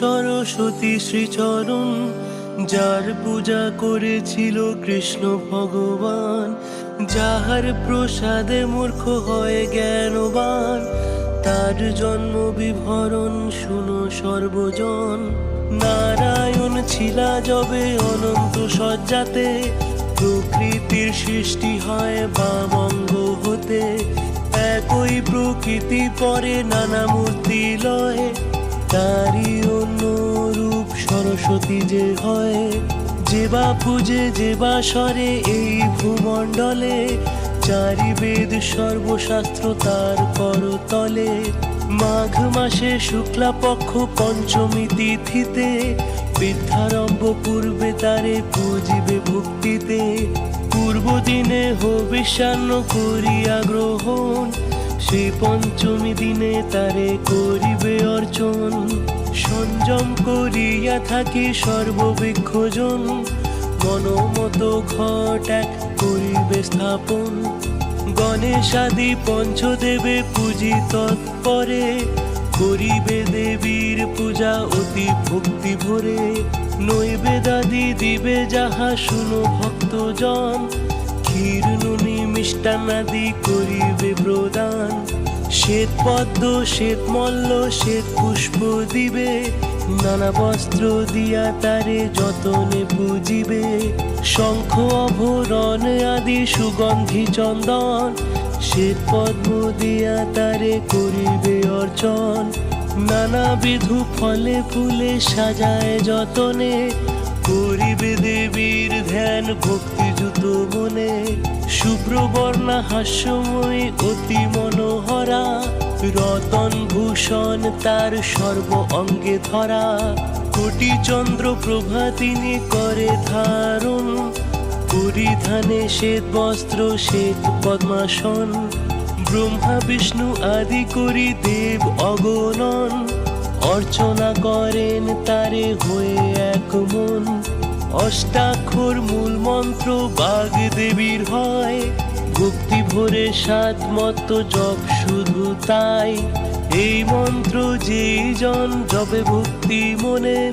সরস্বতী শ্রীচরণ, যার পূজা করেছিল কৃষ্ণ ভগবান, যাহার প্রসাদে মূর্খ হয় জ্ঞানবান, তার জন্ম বিভরণ শুনো সর্বজন। নারায়ণ ছিলা যবে অনন্ত সজ্জাতে প্রকৃতির সৃষ্টি হয় বা বামঙ্গ হতে, একই প্রকৃতি পরে নানা মূর্তি লয় সরস্বতী যে হয়, যে বা পূজে, যে বা এই ভূমণ্ডলে, চারি বেদ সর্বশাস্ত্র তার করতলে। মাঘ মাসে শুক্লা পক্ষ পঞ্চমী তিথিতে বিদ্যারম্ভ পূর্বে তারে পূজিবে ভক্তিতে। পূর্ব দিনে হবে করিয়া গ্রহণ সে পঞ্চমী দিনে তারে করিবে অর্চন সংযম করিয়া থাকি সর্ববৃক্ষজন। মনোমত ঘট এক করিবে স্থাপন, গণেশ আদি পঞ্চদেবে পূজি তৎপরে করিবে দেবীর পূজা অতি ভক্তি ভরে। নৈবেদাদি দিবে যাহা শুনো ভক্তজন, ক্ষীর নুনি মিষ্টান্নাদি করিবে প্রদান। শ্বেত পদ্ম, শ্বেত মল্ল, শ্বেত পুষ্প দিবে। নানা বস্ত্র দিয়া তারে যতনে পুজিবে। শঙ্খ, অভরণ আদি, সুগন্ধি চন্দন। শ্বেত পদ্ম দিয়া তারে করিবে অর্চন। নানাবিধ ফলে ফুলে সাজায় যতনে দেবীর ধ্যান ভক্তিযুত মনে শুভ্রবর্ণা হাস্যময়ী, অতি মনোহরা। রতন ভূষণ তার সর্ব অঙ্গে ধরা। কোটি চন্দ্র প্রভা তিনি করে ধারণ। পরিধানে শ্বেত বস্ত্র, শ্বেত পদ্মাসন। ব্রহ্মা, বিষ্ণু আদি করি দেব অগণন। অর্চনা করেন তারে হয়ে এক মন। অষ্টাক্ষর মূল মন্ত্র বাগ দেবীর হয়। ভক্তি ভরে সাত মত জপ শুধু তাই। এই মন্ত্র যেই জন জবে ভক্তি মনে,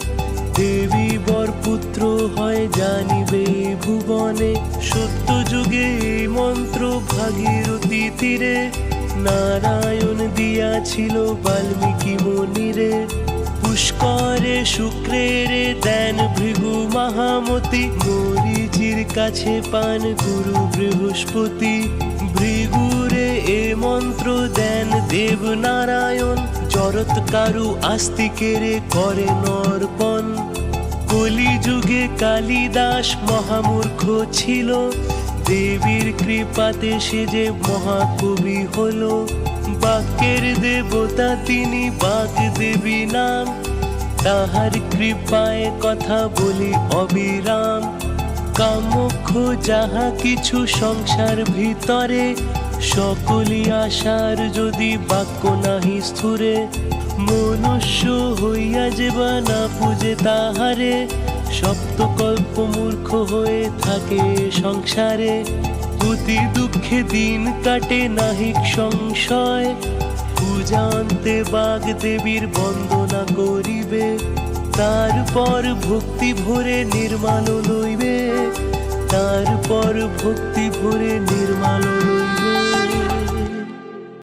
দেবী বর পুত্র হয় জানিবে ভুবনে। সত্য যুগে এই মন্ত্র ভাগীরথী তীরে, নারায়ণ দিয়াছিল বাল্মীকি মনিরে। পুষ্করে শুক্রেরে দেন ভৃগু মহামতি। মরিচির কাছে পান গুরু বৃহস্পতি। ভৃগুরে এ মন্ত্র দেন দেব নারায়ণ। জরৎ কারু করে নর্পণ। কলিযুগে কালিদাস মহামূর্খ ছিল। দেবীর কৃপাতে সে যে মহাকবি হলো। বাক্যের দেবতা তিনি বাক দেবী নাম। তাহার কৃপায় কথা বলি অবিরাম। কামক্ষ যাহা কিছু সংসার ভিতরে সকলি আশার যদি বাক্য নাহি স্থুরে। মনুষ্য হইয়া যেবা না পূজে তাহারে, সপ্তকল্প মূর্খ হয়ে থাকে সংসারে। অতি দুঃখে দিন কাটে নাহিক সংশয়। পূজান্তে বাগ দেবীর বন্দনা করিবে, তারপর ভক্তি ভরে নির্মাল লইবে, তারপর ভক্তি ভরে নির্মাল লইবে।